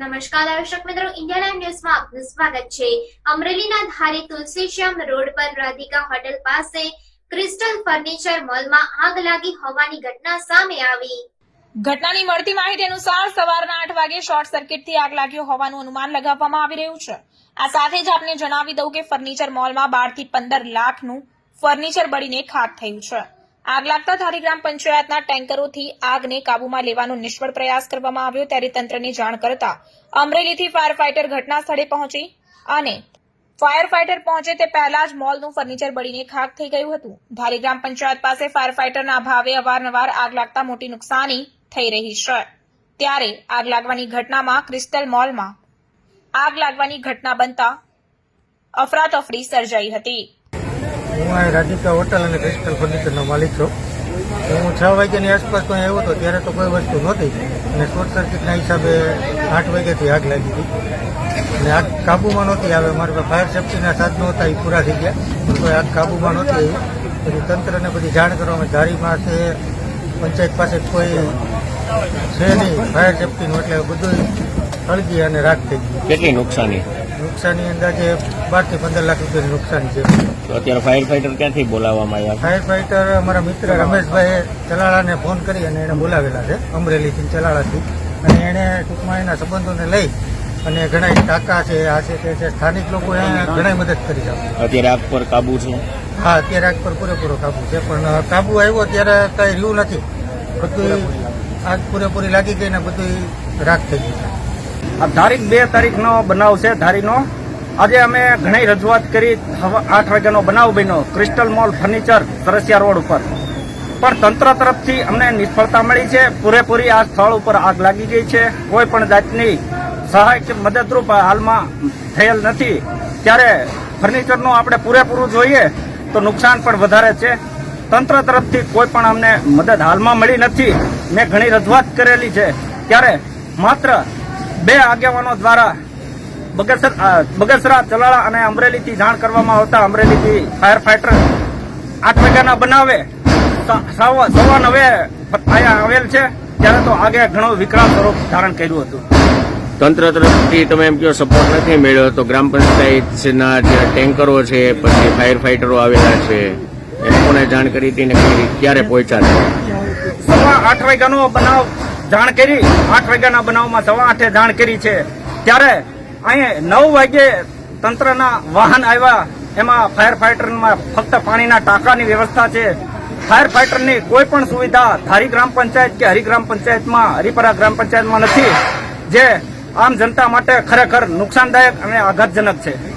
નમસ્કાર દર્શક મિત્રો, ઇન્ડિયા લાઈવ ન્યૂઝમાં આપનું સ્વાગત છે. અમરેલીના ધારી તુલસીશ્યામ રોડ પર રાધિકા હોટેલ પાસે ક્રિસ્ટલ ફર્નિચર મોલમાં આગ લાગી હોવાની ઘટના સામે આવી. ઘટનાની મળતી માહિતી અનુસાર સવારના આઠ વાગે શોર્ટ સર્કિટથી આગ લાગ્યો હોવાનું અનુમાન લગાવવામાં આવી રહ્યું છે. આ સાથે જ આપને જણાવી દઉં કે ફર્નિચર મોલમાં બારથી પંદર લાખનું ફર્નિચર બળીને ખાક થયું છે. આગ લાગતા ધારી ગ્રામ પંચાયતના ટેન્કરોથી આગને કાબૂમાં લેવાનો નિષ્ફળ પ્રયાસ કરવામાં આવ્યો ત્યારે તંત્રને જાણ કરતા અમરેલીથી ફાયર ફાઇટર ઘટના સ્થળે પહોંચી અને ફાયર ફાઇટર પહોંચે તે પહેલા જ મોલનું ફર્નિચર બળીને ખાક થઈ ગયું હતું. ધારી ગ્રામ પંચાયત પાસે ફાયર ફાઇટરના અભાવે અવારનવાર આગ લાગતા મોટી નુકસાની થઈ રહી છે. ત્યારે આગ લાગવાની ઘટનામાં ક્રિસ્ટલ મોલમાં આગ લાગવાની ઘટના બનતા અફરાતફરી સર્જાઈ હતી. હું અહીં રાધિકા હોટલ અને ક્રિસ્ટલ ફર્નિચરનો માલિક છું. હું છ વાગ્યાની આસપાસ કોઈ આવ્યો હતો ત્યારે તો કોઈ વસ્તુ નહોતી. અને શોર્ટ સર્કિટના હિસાબે આઠ વાગ્યાથી આગ લાગી હતી. અને આગ કાબૂમાં નહોતી આવે. મારી પાસે ફાયર સેફ્ટીના સાધનો હતા, એ પૂરા થઈ ગયા. કોઈ આગ કાબૂમાં નહોતી આવી. પછી તંત્રને બધી જાણ કરવામાં ધારીમાં છે. પંચાયત પાસે કોઈ છે નહીં. ફાયર સેફ્ટીનું એટલે બધું સળગી અને રાખ થઈ ગઈ કેટલી નુકસાની? નુકસાની અંદાજે બારથી પંદર લાખ રૂપિયાની નુકસાની છે. તો અત્યારે ફાયર ફાઈટર ક્યાંથી બોલાવવામાં આવ્યા? ફાયર ફાઈટર અમારા મિત્ર રમેશભાઈએ ચલાળાને ફોન કરી અને એને બોલાવેલા છે અમરેલીથી ચલાળાથી. અને એને ટૂંકમાં એના સંબંધોને લઈ અને ઘણા ટાંકા છે આ છે તે છે સ્થાનિક લોકો ઘણા મદદ કરી છે. અત્યારે આગ પર કાબુ છે? હા અત્યારે આગ પર પૂરેપૂરો કાબુ છે પણ કાબુ આવ્યો ત્યારે કઈ રહ્યું નથી. બધું આગ પૂરેપૂરી લાગી ગઈ ને બધું રાખ થઈ ગયું છે. તારીખ બે તારીખનો બનાવ છે, ધારીનો. આજે અમે ઘણી રજૂઆત કરી આઠ વાગ્યાનો બનાવ બન્યો crystal mall furniture Sarasiya road ઉપર. પણ તંત્ર તરફથી અમને નિષ્ફળતા મળી છે, પૂરેપૂરી આ સ્થળ ઉપર આગ લાગી ગઈ છે. કોઈ પણ જાતની સહાય કે મદદરૂપ હાલમાં થયેલ નથી. ત્યારે ફર્નિચરનું આપણે પૂરેપૂરું જોઈએ તો નુકસાન પણ વધારે છે. તંત્ર તરફથી કોઈ પણ અમને મદદ હાલમાં મળી નથી. મેં ઘણી રજૂઆત કરેલી છે. ત્યારે માત્ર બે આગેવાનો દ્વારા બગસર ચલાળા અને અમરેલીથી જાણ કરવામાં આવતા અમરેલીથી ફાયર ફાઈટર આઠ વાગ્યાના બનાવે. સવા નવે અહીંયા આવેલ છે. ત્યારે તો આગે ઘણો વિકરાળ સ્વરૂપ ધારણ કર્યું હતું. તંત્ર તરફથી તમે એમ કહો સપોર્ટ નથી મેળ્યો તો ગ્રામ પંચાયતના જે ટેન્કરો છે પછી ફાયર ફાઈટરો આવેલા છે એ લોકોને જાણ કરી હતી ને ક્યારે પહોંચ્યા સવા આઠ વાગ્યાનો બનાવ જાણ કરી આઠ વાગ્યાના બનાવમાં સવા આઠે જાણ કરી છે. ત્યારે અહીંયા નવ વાગે તંત્રના વાહન આવ્યા. એમાં ફાયર ફાઈટરમાં ફક્ત પાણીના ટાંકાની વ્યવસ્થા છે. ફાયર ફાઈટરની કોઈ પણ સુવિધા ધારી ગ્રામ પંચાયત કે હરિગ્રામ પંચાયતમાં, હરિપરા ગ્રામ પંચાયતમાં નથી. જે આમ જનતા માટે ખરેખર નુકસાનદાયક અને આઘાતજનક છે.